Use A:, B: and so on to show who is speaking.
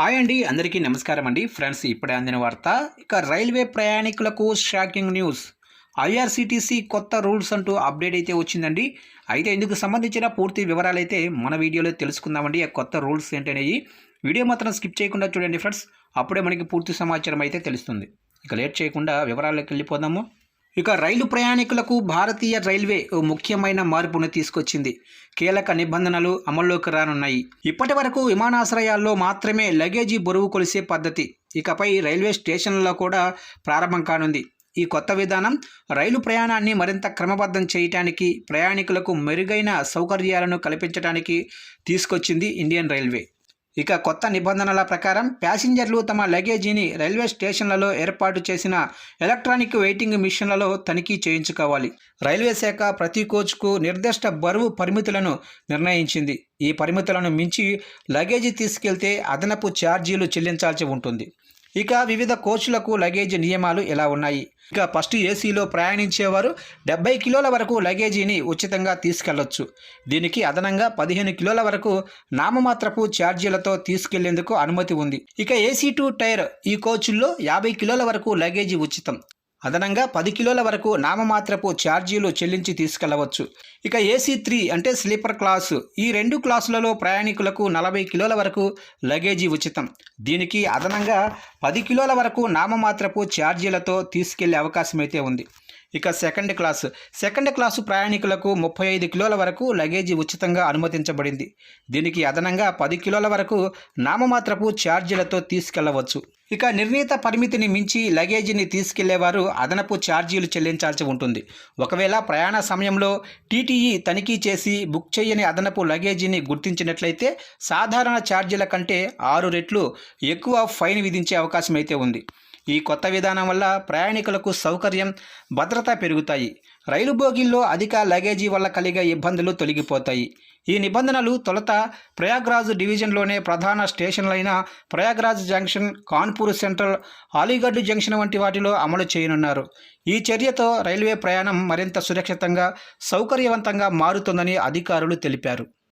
A: Hi అండి అందరికీ నమస్కారం అండి. ఫ్రెండ్స్ ఇప్పుడే అందిన వార్త ఇక రైల్వే ప్రయాణికులకు షాకింగ్ న్యూస్. ఐఆర్సీటీసీ కొత్త రూల్స్ అంటూ అప్డేట్ అయితే వచ్చిందండి. అయితే ఇందుకు సంబంధించిన పూర్తి వివరాలు అయితే మన వీడియోలో తెలుసుకుందామండి. ఆ కొత్త రూల్స్ ఏంటనేవి వీడియో మాత్రం స్కిప్ చేయకుండా చూడండి ఫ్రెండ్స్. అప్పుడే మనకి పూర్తి సమాచారం అయితే తెలుస్తుంది. ఇక లేట్ చేయకుండా వివరాల్లోకి వెళ్ళిపోదాము. ఇక రైలు ప్రయాణికులకు భారతీయ రైల్వే ఓ ముఖ్యమైన మార్పును తీసుకొచ్చింది. కీలక నిబంధనలు అమల్లోకి రానున్నాయి. ఇప్పటి వరకు విమానాశ్రయాల్లో మాత్రమే లగేజీ బరువు కొలిసే పద్ధతి ఇకపై రైల్వే స్టేషన్లలో కూడా ప్రారంభం కానుంది. ఈ కొత్త విధానం రైలు ప్రయాణాన్ని మరింత క్రమబద్ధం చేయటానికి ప్రయాణికులకు మెరుగైన సౌకర్యాలను కల్పించడానికి తీసుకొచ్చింది ఇండియన్ రైల్వే. ఇక కొత్త నిబంధనల ప్రకారం ప్యాసింజర్లు తమ లగేజీని రైల్వే స్టేషన్లలో ఏర్పాటు చేసిన ఎలక్ట్రానిక్ వెయిటింగ్ మిషన్లలో తనిఖీ చేయించుకోవాలి. రైల్వే శాఖ ప్రతి కోచ్కు నిర్దిష్ట బరువు పరిమితులను నిర్ణయించింది. ఈ పరిమితులను మించి లగేజీ తీసుకెళ్తే అదనపు ఛార్జీలు చెల్లించాల్సి ఉంటుంది. ఇక వివిధ కోచ్లకు లగేజ్ నియమాలు ఎలా ఉన్నాయి? ఇక ఫస్ట్ ఏసీలో ప్రయాణించేవారు డెబ్బై కిలోల వరకు లగేజీని ఉచితంగా తీసుకెళ్ళొచ్చు. దీనికి అదనంగా పదిహేను కిలోల వరకు నామమాత్రపు ఛార్జీలతో తీసుకెళ్ళేందుకు అనుమతి ఉంది. ఇక ఏసీ టూ టైర్ ఈ కోచ్ల్లో యాభై కిలోల వరకు లగేజీ ఉచితం. అదనంగా పది కిలోల వరకు నామమాత్రపు ఛార్జీలు చెల్లించి తీసుకెళ్ళవచ్చు. ఇక ఏసీ త్రీ అంటే స్లీపర్ క్లాసు. ఈ రెండు క్లాసులలో ప్రయాణికులకు నలభై కిలోల వరకు లగేజీ ఉచితం. దీనికి అదనంగా పది కిలోల వరకు నామమాత్రపు ఛార్జీలతో తీసుకెళ్ళే అవకాశం అయితే ఉంది. ఇక సెకండ్ క్లాస్. సెకండ్ క్లాసు ప్రయాణికులకు ముప్పై ఐదు కిలోల వరకు లగేజీ ఉచితంగా అనుమతించబడింది. దీనికి అదనంగా పది కిలోల వరకు నామమాత్రపు ఛార్జీలతో తీసుకెళ్ళవచ్చు. ఇక నిర్ణీత పరిమితిని మించి లగేజీని తీసుకెళ్ళేవారు అదనపు ఛార్జీలు చెల్లించాల్సి ఉంటుంది. ఒకవేళ ప్రయాణ సమయంలో టీటీఈ తనిఖీ చేసి బుక్ చేయని అదనపు లగేజీని గుర్తించినట్లయితే సాధారణ ఛార్జీల కంటే ఆరు రెట్లు ఎక్కువ ఫైన్ విధించే అవకాశం అయితే ఉంది. ఈ కొత్త విధానం వల్ల ప్రయాణికులకు సౌకర్యం భద్రత పెరుగుతాయి. రైలు బోగిల్లో అధిక లగేజీ వల్ల కలిగే ఇబ్బందులు తొలగిపోతాయి. ఈ నిబంధనలు తొలుత ప్రయాగ్రాజ్ డివిజన్లోనే ప్రధాన స్టేషన్లైన Prayagraj junction Kanpur central Aligarh junction వంటి వాటిలో అమలు చేయనున్నారు. ఈ చర్యతో రైల్వే ప్రయాణం మరింత సురక్షితంగా సౌకర్యవంతంగా మారుతుందని అధికారులు తెలిపారు.